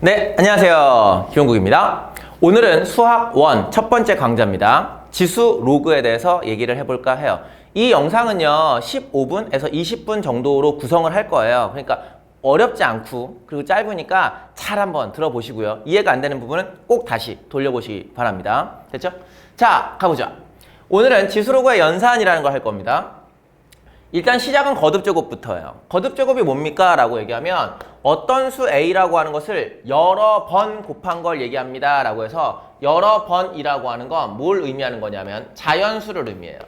네, 안녕하세요. 김용국입니다. 오늘은 수학 1 첫 번째 강좌입니다. 지수 로그에 대해서 얘기를 해볼까 해요. 이 영상은요, 15분에서 20분 정도로 구성을 할 거예요. 그러니까 어렵지 않고 그리고 짧으니까 잘 한번 들어보시고요. 이해가 안 되는 부분은 꼭 다시 돌려보시기 바랍니다. 됐죠? 자, 가보자. 오늘은 지수 로그의 연산이라는 걸 할 겁니다. 일단 시작은 거듭 제곱부터예요. 거듭 제곱이 뭡니까? 라고 얘기하면 어떤 수 A라고 하는 것을 여러 번 곱한 걸 얘기합니다. 라고 해서 여러 번이라고 하는 건 뭘 의미하는 거냐면 자연수를 의미해요.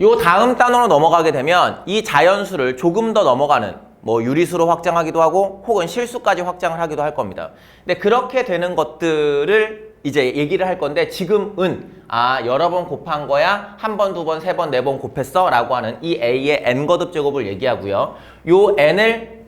요 다음 단어로 넘어가게 되면 이 자연수를 조금 더 넘어가는 뭐 유리수로 확장하기도 하고 혹은 실수까지 확장을 하기도 할 겁니다. 근데 그렇게 되는 것들을 이제 얘기를 할 건데 지금은 아 여러 번 곱한 거야 한 번, 두 번, 세 번, 네 번 곱했어 라고 하는 이 A의 n 거듭 제곱을 얘기하고요. 요 n을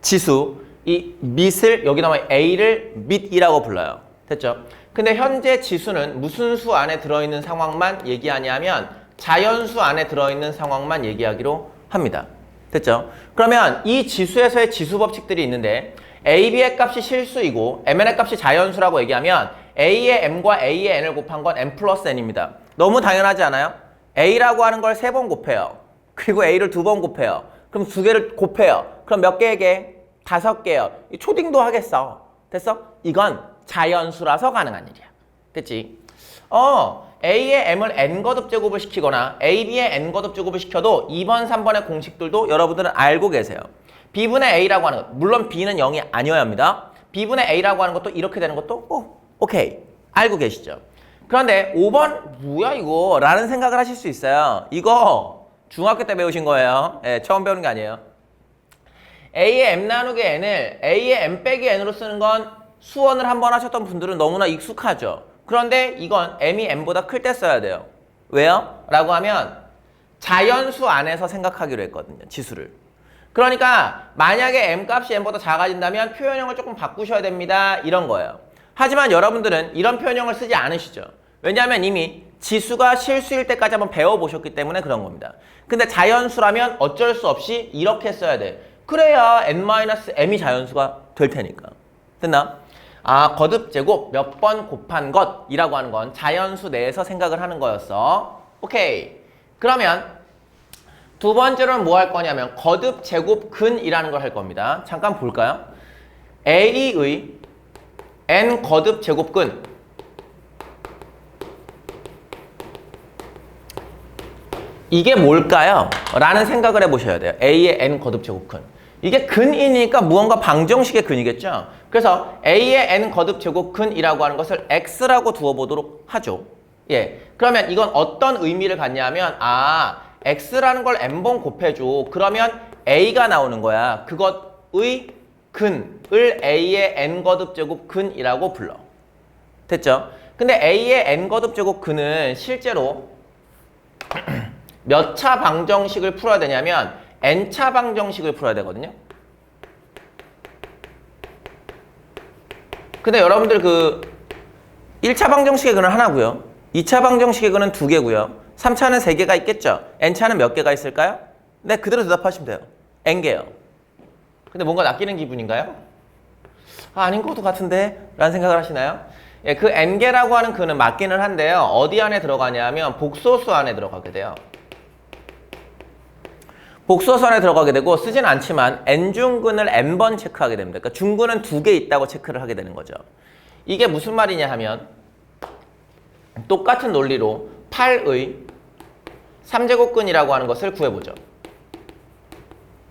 지수 이 밑을 여기 나와 A를 밑이라고 불러요. 됐죠? 근데 현재 지수는 무슨 수 안에 들어있는 상황만 얘기하냐면 자연수 안에 들어있는 상황만 얘기하기로 합니다. 됐죠? 그러면 이 지수에서의 지수 법칙들이 있는데 a, b의 값이 실수이고 mn의 값이 자연수라고 얘기하면 a의 m과 a의 n을 곱한 건 m 플러스 n입니다. 너무 당연하지 않아요? a라고 하는 걸 세 번 곱해요. 그리고 a를 두 번 곱해요. 그럼 두 개를 곱해요. 그럼 몇 개에게? 다섯 개요. 이 초딩도 하겠어. 됐어? 이건 자연수라서 가능한 일이야. 됐지? 어, A의 M을 N 거듭 제곱을 시키거나 A, B의 N 거듭 제곱을 시켜도 2번, 3번의 공식들도 여러분들은 알고 계세요. B분의 A라고 하는 것, 물론 B는 0이 아니어야 합니다. B분의 A라고 하는 것도 이렇게 되는 것도 오, 오케이. 알고 계시죠? 그런데 5번 뭐야 이거? 라는 생각을 하실 수 있어요. 이거 중학교 때 배우신 거예요. 예, 처음 배우는 게 아니에요. A의 M 나누기 N을 A의 M 빼기 N으로 쓰는 건 수원을 한 번 하셨던 분들은 너무나 익숙하죠. 그런데 이건 M이 M보다 클 때 써야 돼요. 왜요? 라고 하면 자연수 안에서 생각하기로 했거든요. 지수를. 그러니까 만약에 M 값이 M보다 작아진다면 표현형을 조금 바꾸셔야 됩니다. 이런 거예요. 하지만 여러분들은 이런 표현형을 쓰지 않으시죠. 왜냐하면 이미 지수가 실수일 때까지 한번 배워보셨기 때문에 그런 겁니다. 근데 자연수라면 어쩔 수 없이 이렇게 써야 돼. 그래야 n-m이 자연수가 될 테니까. 됐나? 아, 거듭 제곱 몇 번 곱한 것이라고 하는 건 자연수 내에서 생각을 하는 거였어. 오케이. 그러면 두 번째로는 뭐 할 거냐면 거듭 제곱 근이라는 걸 할 겁니다. 잠깐 볼까요? A의 n 거듭 제곱근 이게 뭘까요? 라는 생각을 해보셔야 돼요. A의 n 거듭 제곱근. 이게 근이니까 무언가 방정식의 근이겠죠? 그래서 A의 n 거듭 제곱근이라고 하는 것을 X라고 두어보도록 하죠. 예. 그러면 이건 어떤 의미를 갖냐면, 아, X라는 걸 n번 곱해줘. 그러면 A가 나오는 거야. 그것의 근을 A의 n 거듭 제곱 근이라고 불러. 됐죠? 근데 A의 n 거듭 제곱 근은 실제로 몇 차 방정식을 풀어야 되냐면 n차 방정식을 풀어야 되거든요. 근데 여러분들 그 1차 방정식의 근은 하나고요. 2차 방정식의 근은 두 개고요. 3차는 세 개가 있겠죠. n차는 몇 개가 있을까요? 네, 그대로 대답하시면 돼요. n개요. 근데 뭔가 낚이는 기분인가요? 아, 아닌 것도 같은데? 라는 생각을 하시나요? 예, 그 n개라고 하는 근은 맞기는 한데요. 어디 안에 들어가냐면 복소수 안에 들어가게 돼요. 복소수 안에 들어가게 되고 쓰진 않지만 n중근을 n번 체크하게 됩니다. 그러니까 중근은 두 개 있다고 체크를 하게 되는 거죠. 이게 무슨 말이냐 하면 똑같은 논리로 8의 3제곱근이라고 하는 것을 구해보죠.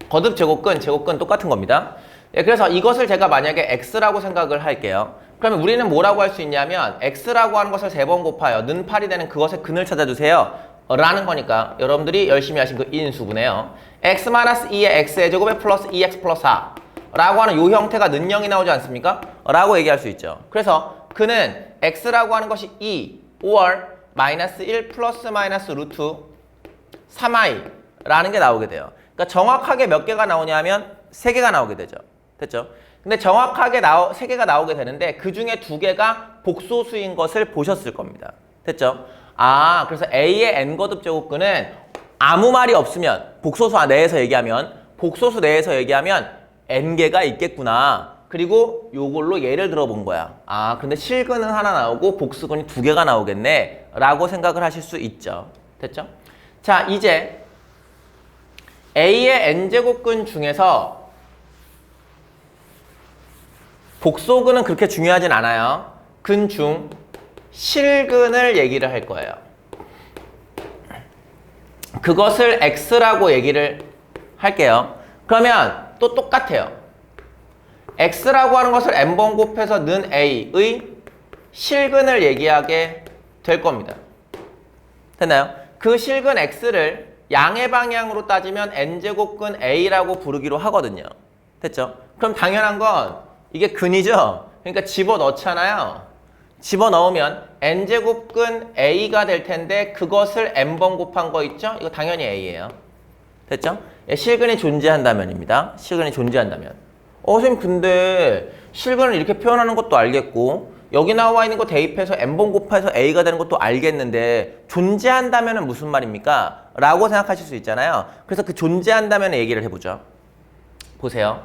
거듭 제곱근, 제곱근 똑같은 겁니다. 예, 그래서 이것을 제가 만약에 x라고 생각을 할게요. 그러면 우리는 뭐라고 할 수 있냐면 x라고 하는 것을 세 번 곱하여 는 8이 되는 그것의 근을 찾아주세요. 라는 거니까 여러분들이 열심히 하신 그 인수분해요. x-2의 x의 제곱에 플러스 2x 플러스 4 라고 하는 요 형태가 는 0이 나오지 않습니까? 라고 얘기할 수 있죠. 그래서 그는 x라고 하는 것이 2, 5월 마이너스 1 플러스 마이너스 루트 3i 라는 게 나오게 돼요. 그러니까 정확하게 몇 개가 나오냐면 세 개가 나오게 되죠. 됐죠? 근데 정확하게 나오, 세 개가 나오게 되는데 그 중에 두 개가 복소수인 것을 보셨을 겁니다. 됐죠? 아, 그래서 A의 n 거듭 제곱근은 아무 말이 없으면 복소수 내에서 얘기하면 복소수 내에서 얘기하면 n개가 있겠구나. 그리고 요걸로 예를 들어본 거야. 아, 근데 실근은 하나 나오고 복수근이 두 개가 나오겠네. 라고 생각을 하실 수 있죠. 됐죠? 자, 이제 A의 n제곱근 중에서 복소근은 그렇게 중요하진 않아요. 근 중 실근을 얘기를 할 거예요. 그것을 x라고 얘기를 할게요. 그러면 또 똑같아요. x라고 하는 것을 n번 곱해서 는 a의 실근을 얘기하게 될 겁니다. 됐나요? 그 실근 x를 양의 방향으로 따지면 n제곱근 a라고 부르기로 하거든요. 됐죠? 그럼 당연한 건 이게 근이죠? 그러니까 집어넣잖아요. 집어넣으면 n제곱근 a가 될 텐데 그것을 n번 곱한 거 있죠? 이거 당연히 a예요. 됐죠? 예, 실근이 존재한다면입니다. 실근이 존재한다면. 어, 선생님 근데 실근을 이렇게 표현하는 것도 알겠고 여기 나와 있는 거 대입해서 n번 곱해서 a가 되는 것도 알겠는데 존재한다면 무슨 말입니까? 라고 생각하실 수 있잖아요. 그래서 그 존재한다면 얘기를 해보죠. 보세요.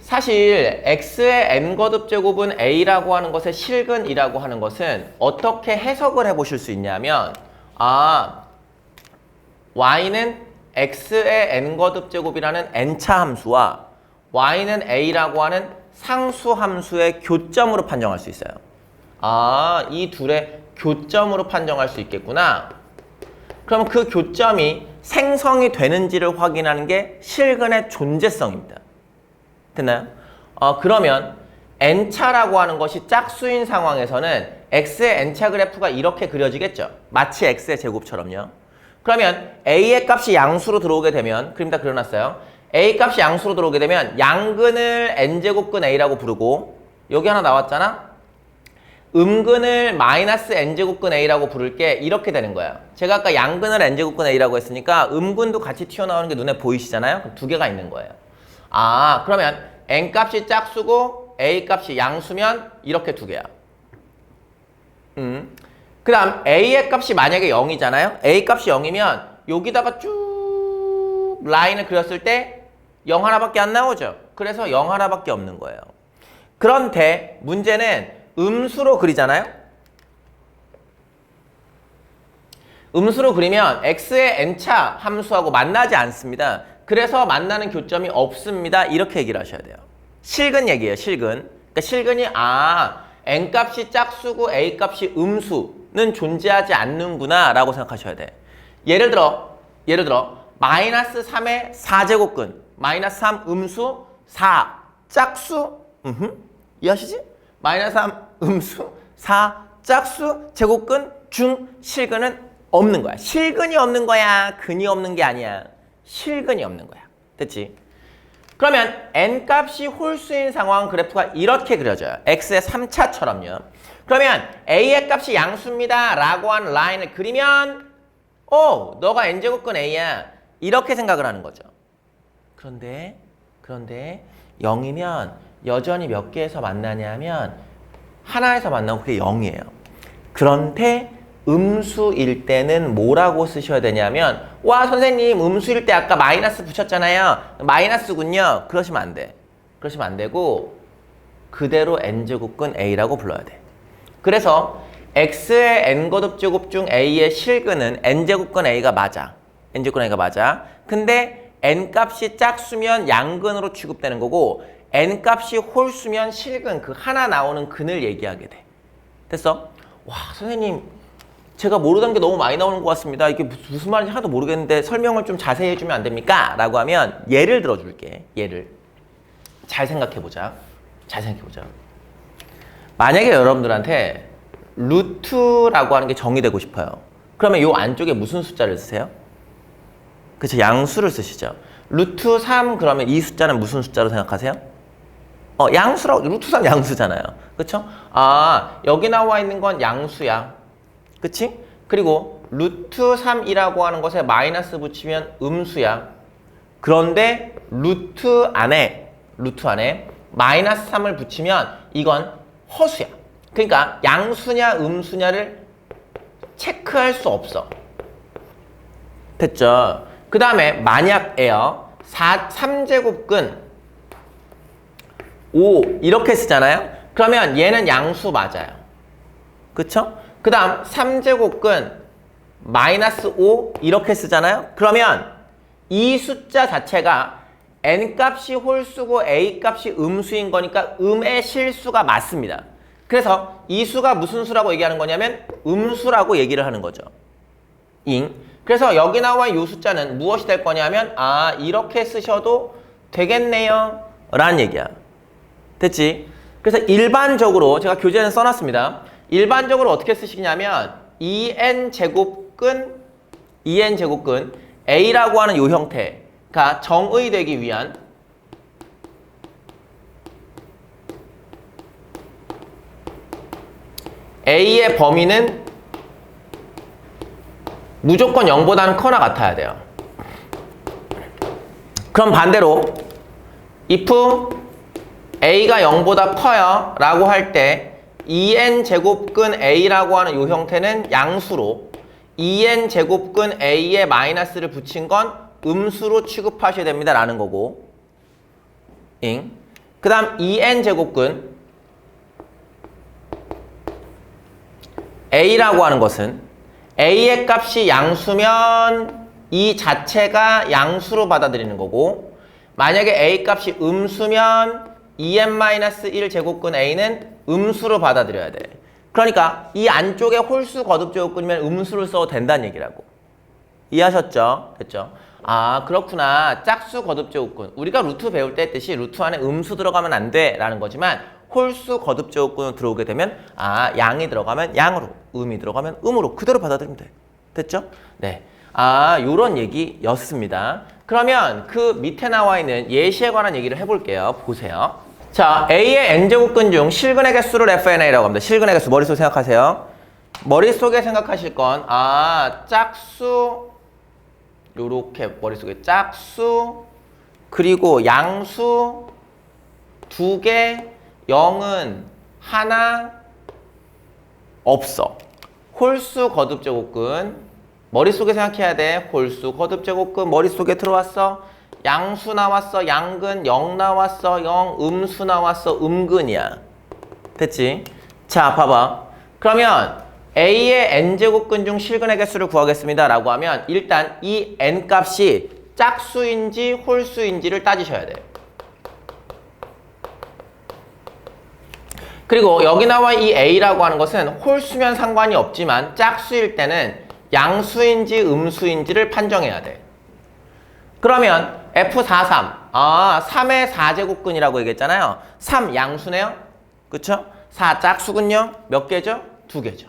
사실 x의 n거듭 제곱은 a라고 하는 것의 실근이라고 하는 것은 어떻게 해석을 해보실 수 있냐면 아 y는 x의 n거듭 제곱이라는 n차 함수와 y는 a라고 하는 상수 함수의 교점으로 판정할 수 있어요. 아, 이 둘의 교점으로 판정할 수 있겠구나. 그럼 그 교점이 생성이 되는지를 확인하는 게 실근의 존재성입니다. 됐나요? 어, 그러면 n차라고 하는 것이 짝수인 상황에서는 x의 n차 그래프가 이렇게 그려지겠죠. 마치 x의 제곱처럼요. 그러면 a의 값이 양수로 들어오게 되면 그림 다 그려놨어요. A 값이 양수로 들어오게 되면 양근을 n제곱근 a라고 부르고 여기 하나 나왔잖아. 음근을 마이너스 n제곱근 a라고 부를 게 이렇게 되는 거야. 제가 아까 양근을 n제곱근 a라고 했으니까 음근도 같이 튀어나오는 게 눈에 보이시잖아요. 그럼 두 개가 있는 거예요. 아 그러면 n 값이 짝수고 a 값이 양수면 이렇게 두 개야. 음. 그 다음 a의 값이 만약에 0이잖아요. a 값이 0이면 여기다가 쭉 라인을 그렸을 때 0 하나밖에 안 나오죠. 그래서 0 하나밖에 없는 거예요. 그런데 문제는 음수로 그리잖아요. 음수로 그리면 x의 n차 함수하고 만나지 않습니다. 그래서 만나는 교점이 없습니다. 이렇게 얘기를 하셔야 돼요. 실근 얘기예요. 실근. 그러니까 실근이 아 n 값이 짝수고 a 값이 음수는 존재하지 않는구나 라고 생각하셔야 돼. 예를 들어 예를 들어 마이너스 3의 4제곱근 마이너스 3 음수 4 짝수 음흠. 이해하시지? 마이너스 3 음수 4 짝수 제곱근 중 실근은 없는 거야. 실근이 없는 거야. 근이 없는 게 아니야. 실근이 없는 거야. 됐지? 그러면 n 값이 홀수인 상황 그래프가 이렇게 그려져요. x의 3차처럼요. 그러면 a의 값이 양수입니다. 라고 한 라인을 그리면 오, 너가 n제곱근 a야. 이렇게 생각을 하는 거죠. 그런데 그런데 0이면 여전히 몇 개에서 만나냐면 하나에서 만나고 그게 0이에요. 그런데 음수일 때는 뭐라고 쓰셔야 되냐면 와 선생님 음수일 때 아까 마이너스 붙였잖아요. 마이너스군요. 그러시면 안 돼. 그러시면 안 되고 그대로 n제곱근 a라고 불러야 돼. 그래서 x의 n거듭 제곱 중 a의 실근은 n제곱근 a가 맞아. n제곱근 a가 맞아. 근데 n 값이 짝수면 양근으로 취급되는 거고 n 값이 홀수면 실근 그 하나 나오는 근을 얘기하게 돼. 됐어? 와 선생님 제가 모르던 게 너무 많이 나오는 것 같습니다. 이게 무슨 말인지 하나도 모르겠는데 설명을 좀 자세히 해주면 안 됩니까? 라고 하면 예를 들어줄게. 예를. 잘 생각해보자. 잘 생각해보자. 만약에 여러분들한테 루트라고 하는 게 정의되고 싶어요. 그러면 이 안쪽에 무슨 숫자를 쓰세요? 그쵸 양수를 쓰시죠. 루트 3 그러면 이 숫자는 무슨 숫자로 생각하세요? 어 양수라고 루트 3 양수잖아요. 그쵸? 아 여기 나와 있는 건 양수야. 그치? 그리고 루트 3이라고 하는 것에 마이너스 붙이면 음수야. 그런데 루트 안에 루트 안에 마이너스 3을 붙이면 이건 허수야. 그러니까 양수냐 음수냐를 체크할 수 없어. 됐죠? 그 다음에 만약에요. 4, 3제곱근 5 이렇게 쓰잖아요. 그러면 얘는 양수 맞아요. 그쵸? 그 다음 3제곱근 마이너스 5 이렇게 쓰잖아요. 그러면 이 숫자 자체가 n 값이 홀수고 a 값이 음수인 거니까 음의 실수가 맞습니다. 그래서 이 수가 무슨 수라고 얘기하는 거냐면 음수라고 얘기를 하는 거죠. 잉. 그래서 여기 나와 이 숫자는 무엇이 될 거냐면 아 이렇게 쓰셔도 되겠네요 라는 얘기야. 됐지? 그래서 일반적으로 제가 교재는 써놨습니다. 일반적으로 어떻게 쓰시냐면 2n 제곱근 2n 제곱근 a라고 하는 요 형태가 정의되기 위한 a의 범위는 무조건 0보다는 커나 같아야 돼요. 그럼 반대로 if a가 0보다 커요 라고 할 때 2n 제곱근 a라고 하는 이 형태는 양수로 2n 제곱근 a에 마이너스를 붙인 건 음수로 취급하셔야 됩니다 라는 거고 잉. 그 다음 2n 제곱근 a라고 하는 것은 a의 값이 양수면 이 자체가 양수로 받아들이는 거고 만약에 a 값이 음수면 2n-1 제곱근 a는 음수로 받아들여야 돼. 그러니까 이 안쪽에 홀수 거듭 제곱근이면 음수를 써도 된다는 얘기라고. 이해하셨죠? 됐죠? 아 그렇구나. 짝수 거듭 제곱근. 우리가 루트 배울 때 했듯이 루트 안에 음수 들어가면 안 돼 라는 거지만 홀수 거듭 제곱근으로 들어오게 되면 아 양이 들어가면 양으로 음이 들어가면 음으로 그대로 받아들이면 돼. 됐죠? 네. 아 요런 얘기였습니다. 그러면 그 밑에 나와 있는 예시에 관한 얘기를 해볼게요. 보세요. 자, A의 n제곱근 중 실근의 개수를 FNA라고 합니다. 실근의 개수 머릿속에 생각하세요. 머릿속에 생각하실 건 아, 짝수 요렇게 머릿속에 짝수 그리고 양수 두 개, 0은 하나 없어. 홀수 거듭 제곱근 머릿속에 생각해야 돼. 홀수 거듭 제곱근 머릿속에 들어왔어. 양수 나왔어. 양근 0 나왔어. 0 음수 나왔어. 음근이야. 됐지? 자, 봐봐. 그러면 A의 n제곱근 중 실근의 개수를 구하겠습니다. 라고 하면 일단 이 n 값이 짝수인지 홀수인지를 따지셔야 돼요. 그리고 여기 나와 이 A라고 하는 것은 홀수면 상관이 없지만 짝수일 때는 양수인지 음수인지를 판정해야 돼. 그러면 F43, 아 3의 4제곱근이라고 얘기했잖아요. 3 양수네요. 그쵸? 4 짝수군요. 몇 개죠? 두 개죠.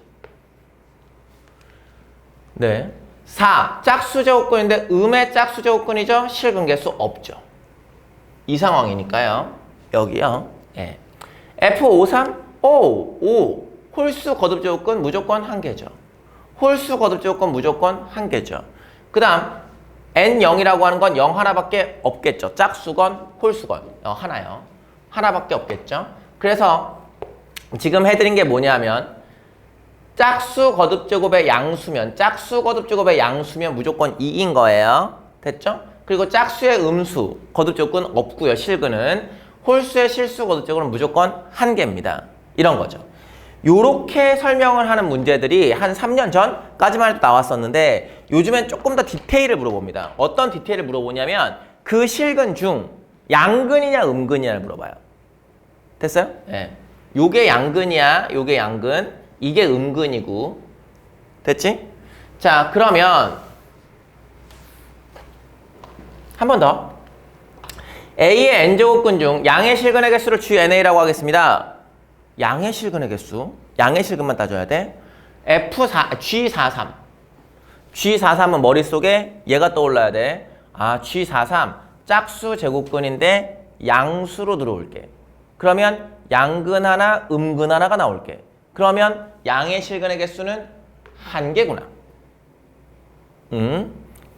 네. 4 짝수 제곱근인데 음의 짝수 제곱근이죠? 실근 개수 없죠. 이 상황이니까요. 여기요. 예. F53, O, O. 홀수 거듭 제곱근 무조건 한 개죠. 홀수 거듭 제곱근 무조건 한 개죠. 그 다음 N0이라고 하는 건 0 하나밖에 없겠죠. 짝수건, 홀수건. 어, 하나요. 하나밖에 없겠죠. 그래서 지금 해드린 게 뭐냐면 짝수 거듭 제곱의 양수면 짝수 거듭 제곱의 양수면 무조건 2인 거예요. 됐죠? 그리고 짝수의 음수 거듭 제곱은 없고요. 실근은 홀수의 실수 거듭 제곱은 무조건 한 개입니다. 이런 거죠. 요렇게 설명을 하는 문제들이 한 3년 전까지만 해도 나왔었는데 요즘엔 조금 더 디테일을 물어봅니다. 어떤 디테일을 물어보냐면 그 실근 중 양근이냐 음근이냐를 물어봐요. 됐어요? 예. 요게 양근이야. 요게 양근. 이게 음근이고. 됐지? 자, 그러면 한 번 더. A의 n제곱근 중 양의 실근의 개수를 GNA라고 하겠습니다. 양의 실근의 개수. 양의 실근만 따져야 돼. F4, G43. G43은 머릿속에 얘가 떠올라야 돼. 아, G43. 짝수 제곱근인데 양수로 들어올게. 그러면 양근 하나, 음근 하나가 나올게. 그러면 양의 실근의 개수는 한 개구나. 음,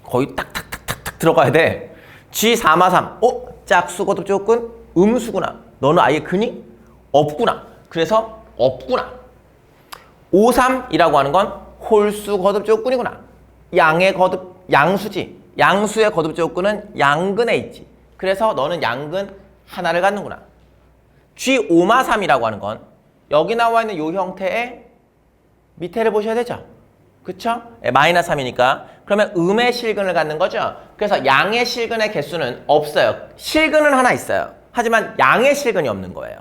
거의 딱딱딱딱딱 들어가야 돼. G443. 어? 짝수 거듭 제곱근 음수구나. 너는 아예 근이 없구나. 그래서 없구나. 53이라고 하는 건 홀수 거듭 제곱근이구나. 양의 거듭 양수지. 양수의 거듭 제곱근은 양근에 있지. 그래서 너는 양근 하나를 갖는구나. G 5마 3이라고 하는 건 여기 나와 있는 요 형태의 밑에를 보셔야 되죠. 그쵸? 예, 마이너스 3이니까. 그러면 음의 실근을 갖는 거죠. 그래서 양의 실근의 개수는 없어요. 실근은 하나 있어요. 하지만 양의 실근이 없는 거예요.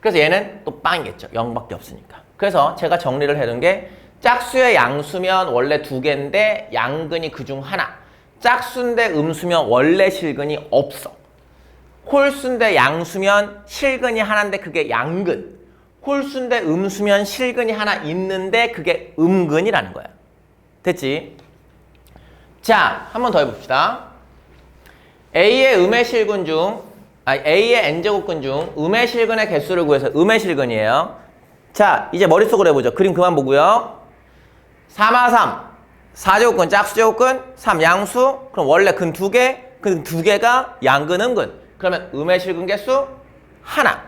그래서 얘는 또 빵이겠죠. 0밖에 없으니까. 그래서 제가 정리를 해둔 게 짝수의 양수면 원래 두 개인데 양근이 그중 하나. 짝수인데 음수면 원래 실근이 없어. 홀수인데 양수면 실근이 하나인데 그게 양근. 홀수인데 음수면 실근이 하나 있는데 그게 음근이라는 거야. 됐지? 자, 한 번 더 해봅시다. A의 음의 실근 중, 아니 A의 n제곱근 중 음의 실근의 개수를 구해서 음의 실근이에요. 자, 이제 머릿속으로 해보죠. 그림 그만 보고요. 3화 3. 4제곱근, 짝수제곱근, 3 양수. 그럼 원래 근 두 개, 근 두 개가 양근, 음근. 그러면 음의 실근 개수 하나.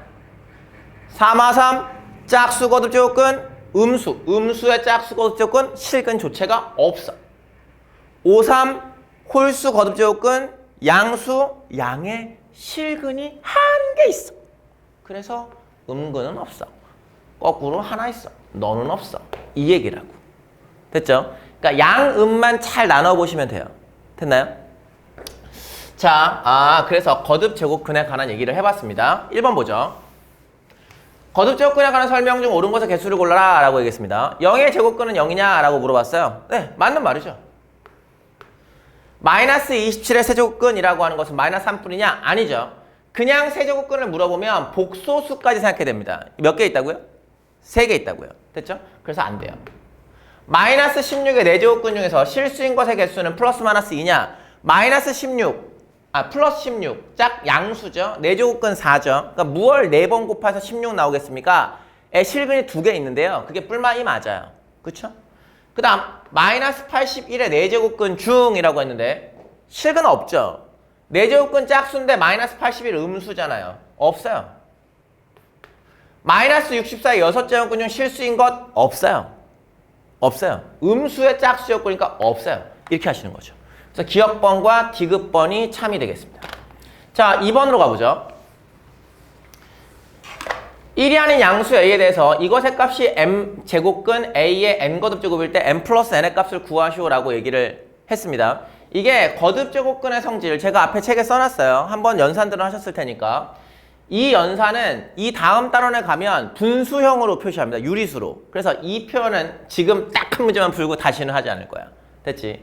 3화 3. 짝수 거듭 제곱근, 음수. 음수의 짝수 거듭 제곱근 실근 조체가 없어. 5, 3 홀수 거듭 제곱근 양수 양의 실근이 한 개 있어. 그래서 음근은 없어. 거꾸로 하나 있어. 너는 없어. 이 얘기라고. 됐죠? 그러니까 양음만 잘 나눠 보시면 돼요. 됐나요? 자, 아 그래서 거듭 제곱근에 관한 얘기를 해봤습니다. 1번 보죠. 거듭 제곱근에 관한 설명 중 옳은 것의 개수를 골라라 라고 얘기했습니다. 0의 제곱근은 0이냐 라고 물어봤어요. 네, 맞는 말이죠. 마이너스 27의 세제곱근이라고 하는 것은 마이너스 3뿐이냐? 아니죠. 그냥 세제곱근을 물어보면 복소수까지 생각해야 됩니다. 몇 개 있다고요? 세 개 있다고요. 됐죠? 그래서 안 돼요. 마이너스 16의 4제곱근 중에서 실수인 것의 개수는 플러스 마이너스 2냐? 마이너스 16, 아 플러스 16, 짝 양수죠. 4제곱근 4죠. 그러니까 무얼 4번 곱해서 16 나오겠습니까? 에 실근이 두 개 있는데요. 그게 뿔마이 맞아요. 그쵸? 그 다음 마이너스 81의 4제곱근 중이라고 했는데 실근 없죠. 4제곱근 짝수인데 마이너스 81 음수잖아요. 없어요. 마이너스 64의 6제곱근 중 실수인 것 없어요. 없어요. 음수의 짝수였으니까 없어요. 이렇게 하시는 거죠. 그래서 기억번과 디귿번이 참이 되겠습니다. 자, 2번으로 가보죠. 1이 아닌 양수 a에 대해서 이것의 값이 m 제곱근 a의 n 거듭 제곱일 때 m 플러스 n의 값을 구하시오라고 얘기를 했습니다. 이게 거듭 제곱근의 성질 제가 앞에 책에 써놨어요. 한번 연산들을 하셨을 테니까 이 연산은 이 다음 단원에 가면 분수형으로 표시합니다. 유리수로. 그래서 이 표현은 지금 딱 한 문제만 풀고 다시는 하지 않을 거야. 됐지?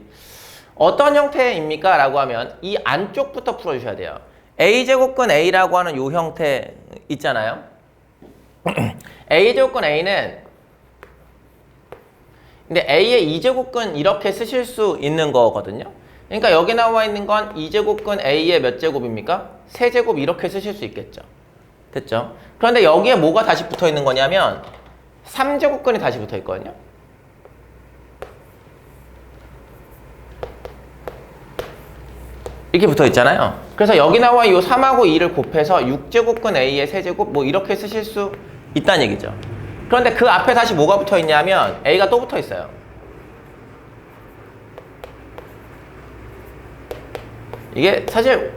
어떤 형태입니까? 라고 하면 이 안쪽부터 풀어주셔야 돼요. a제곱근 a라고 하는 요 형태 있잖아요. a제곱근 a는 근데 a의 2제곱근 이렇게 쓰실 수 있는 거거든요. 그러니까 여기 나와 있는 건 2제곱근 a의 몇 제곱입니까? 세제곱 이렇게 쓰실 수 있겠죠. 됐죠? 그런데 여기에 뭐가 다시 붙어 있는 거냐면 3제곱근이 다시 붙어 있거든요. 이렇게 붙어 있잖아요. 그래서 여기 나와 이 3하고 2를 곱해서 6제곱근 a의 세제곱 뭐 이렇게 쓰실 수 있다는 얘기죠. 그런데 그 앞에 다시 뭐가 붙어 있냐면 a가 또 붙어 있어요. 이게 사실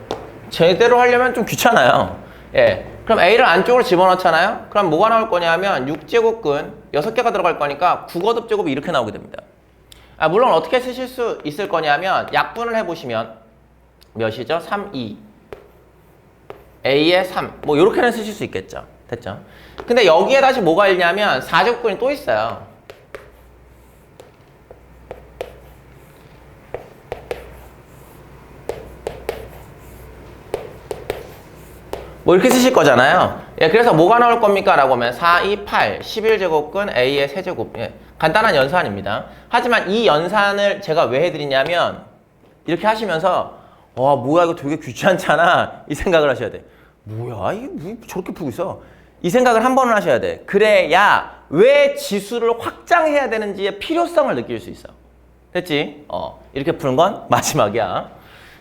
제대로 하려면 좀 귀찮아요. 예. 그럼 a를 안쪽으로 집어넣잖아요. 그럼 뭐가 나올 거냐면 6제곱근 6개가 들어갈 거니까 9거듭 제곱이 이렇게 나오게 됩니다. 아, 물론 어떻게 쓰실 수 있을 거냐면 약분을 해보시면 몇이죠? 3, 2. A의 3. 뭐, 요렇게는 쓰실 수 있겠죠. 됐죠? 근데 여기에 다시 뭐가 있냐면 4제곱근이 또 있어요. 뭐 이렇게 쓰실 거잖아요. 예, 그래서 뭐가 나올 겁니까? 라고 하면 4, 2, 8, 11제곱근 A의 세제곱. 예, 간단한 연산입니다. 하지만 이 연산을 제가 왜 해드리냐면 이렇게 하시면서 와 뭐야 이거 되게 귀찮잖아 이 생각을 하셔야 돼. 뭐야 이게 뭐 저렇게 풀고 있어. 이 생각을 한 번은 하셔야 돼. 그래야 왜 지수를 확장해야 되는지의 필요성을 느낄 수 있어. 됐지? 어 이렇게 푸는 건 마지막이야.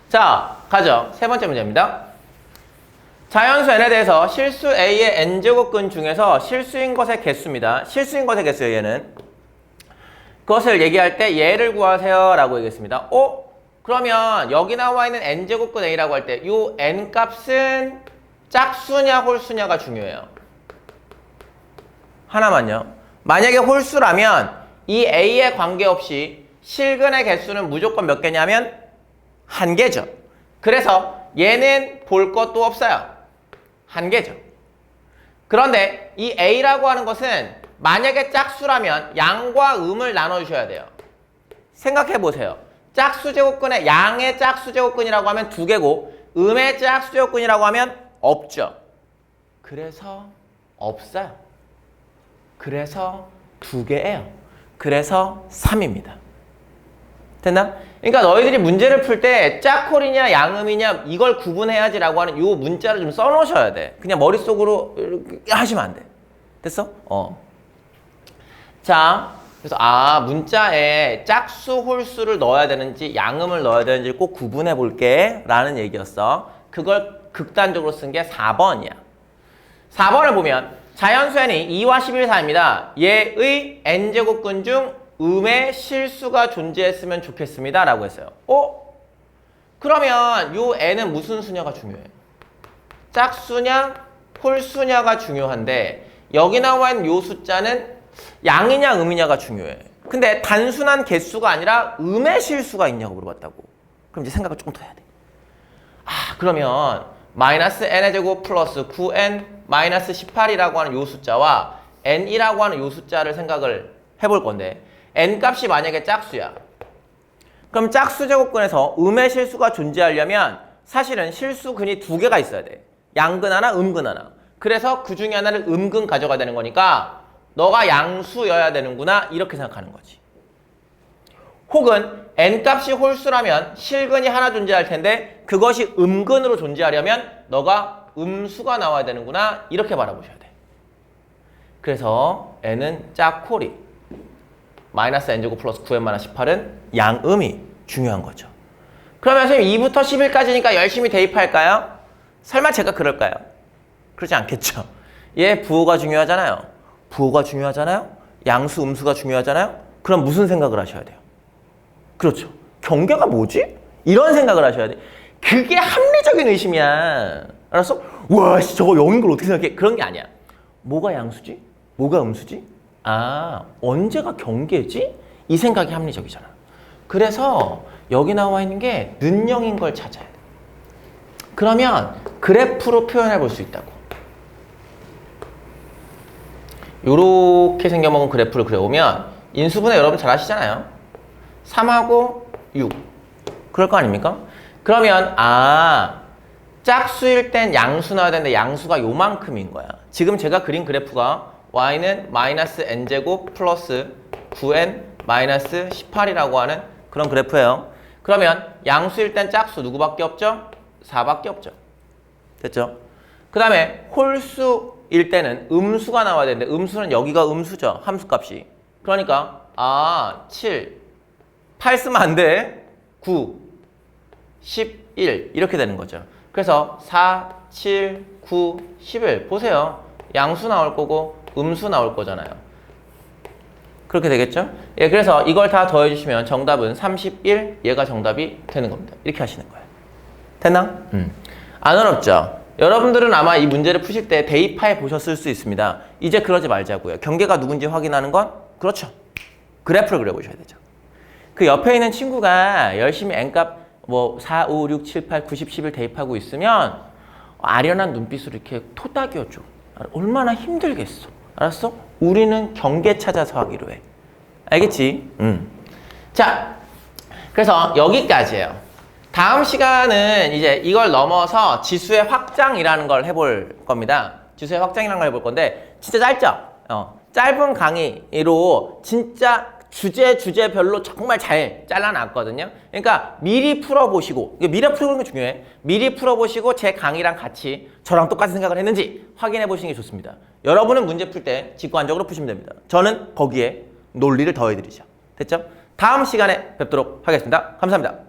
자 가죠. 세 번째 문제입니다. 자연수 n에 대해서 실수 a의 n제곱근 중에서 실수인 것의 개수입니다. 실수인 것의 개수예요, 얘는. 그것을 얘기할 때 얘를 구하세요 라고 얘기했습니다. 어? 그러면 여기 나와 있는 n제곱근 a라고 할 때 이 n 값은 짝수냐 홀수냐가 중요해요. 하나만요. 만약에 홀수라면 이 a에 관계없이 실근의 개수는 무조건 몇 개냐면 한 개죠. 그래서 얘는 볼 것도 없어요. 한 개죠. 그런데 이 a라고 하는 것은 만약에 짝수라면 양과 음을 나눠주셔야 돼요. 생각해 보세요. 짝수 제곱근의 양의 짝수 제곱근이라고 하면 두 개고 음의 짝수 제곱근이라고 하면 없죠. 그래서 없어요. 그래서 두 개예요. 그래서 3입니다. 됐나? 그러니까 너희들이 문제를 풀 때 짝콜이냐 양음이냐 이걸 구분해야지라고 하는 요 문자를 좀 써놓으셔야 돼. 그냥 머릿속으로 하시면 안 돼. 됐어? 어. 자, 그래서 아 문자에 짝수 홀수를 넣어야 되는지 양음을 넣어야 되는지 꼭 구분해 볼게 라는 얘기였어. 그걸 극단적으로 쓴 게 4번이야. 4번을 보면 자연수에는 2와 11 사이입니다. 얘의 n제곱근 중 음의 실수가 존재했으면 좋겠습니다. 라고 했어요. 어? 그러면 요 n은 무슨 수냐가 중요해? 짝수냐 홀수냐가 중요한데 여기 나와 요 숫자는 양이냐 음이냐가 중요해. 근데 단순한 개수가 아니라 음의 실수가 있냐고 물어봤다고. 그럼 이제 생각을 조금 더 해야 돼. 아 그러면 마이너스 n의 제곱 플러스 9n 마이너스 18이라고 하는 요 숫자와 n이라고 하는 요 숫자를 생각을 해볼 건데 n 값이 만약에 짝수야. 그럼 짝수 제곱근에서 음의 실수가 존재하려면 사실은 실수근이 두 개가 있어야 돼. 양근 하나, 음근 하나. 그래서 그 중에 하나를 음근 가져가야 되는 거니까 너가 양수여야 되는구나 이렇게 생각하는 거지. 혹은 n 값이 홀수라면 실근이 하나 존재할 텐데 그것이 음근으로 존재하려면 너가 음수가 나와야 되는구나 이렇게 바라보셔야 돼. 그래서 n은 짝콜이 마이너스 n제곱 플러스 9n 마이너스 18은 양음이 중요한 거죠. 그러면 선생님 2부터 10일까지니까 열심히 대입할까요? 설마 제가 그럴까요? 그러지 않겠죠. 얘 부호가 중요하잖아요. 부호가 중요하잖아요. 양수, 음수가 중요하잖아요. 그럼 무슨 생각을 하셔야 돼요? 그렇죠. 경계가 뭐지? 이런 생각을 하셔야 돼. 그게 합리적인 의심이야. 알았어? 와, 씨, 저거 0인 걸 어떻게 생각해? 그런 게 아니야. 뭐가 양수지? 뭐가 음수지? 아, 언제가 경계지? 이 생각이 합리적이잖아. 그래서 여기 나와 있는 게 는영인 걸 찾아야 돼. 그러면 그래프로 표현해 볼 수 있다고. 요렇게 생겨먹은 그래프를 그려보면 인수분해 여러분 잘 아시잖아요. 3하고 6. 그럴 거 아닙니까? 그러면 아 짝수일 땐 양수 나와야 되는데 양수가 요만큼인 거야. 지금 제가 그린 그래프가 y는 마이너스 n제곱 플러스 9n 마이너스 18이라고 하는 그런 그래프예요. 그러면 양수일 땐 짝수 누구밖에 없죠? 4밖에 없죠. 됐죠? 그 다음에 홀수일 때는 음수가 나와야 되는데 음수는 여기가 음수죠. 함수값이. 그러니까 아 7, 8 쓰면 안 돼. 9, 11 이렇게 되는 거죠. 그래서 4, 7, 9, 11 보세요. 양수 나올 거고 음수 나올 거잖아요. 그렇게 되겠죠? 예, 그래서 이걸 다 더해 주시면 정답은 31, 얘가 정답이 되는 겁니다. 이렇게 하시는 거예요. 됐나? 음. 안 어렵죠? 여러분들은 아마 이 문제를 푸실 때 대입해 보셨을 수 있습니다. 이제 그러지 말자고요. 경계가 누군지 확인하는 건 그렇죠. 그래프를 그려보셔야 되죠. 그 옆에 있는 친구가 열심히 n값 뭐 4, 5, 6, 7, 8, 90, 11 대입하고 있으면 아련한 눈빛으로 이렇게 토닥여줘. 얼마나 힘들겠어. 알았어? 우리는 경계 찾아서 하기로 해. 알겠지? 음. 자, 그래서 여기까지예요. 다음 시간은 이제 이걸 넘어서 지수의 확장이라는 걸 해볼 겁니다. 지수의 확장이라는 걸 해볼 건데 진짜 짧죠? 어, 짧은 강의로 진짜 주제 주제별로 정말 잘 잘라놨거든요. 그러니까 미리 풀어보시고 미리 풀어보는 게 중요해. 미리 풀어보시고 제 강의랑 같이 저랑 똑같은 생각을 했는지 확인해 보시는 게 좋습니다. 여러분은 문제 풀 때 직관적으로 푸시면 됩니다. 저는 거기에 논리를 더해드리죠. 됐죠? 다음 시간에 뵙도록 하겠습니다. 감사합니다.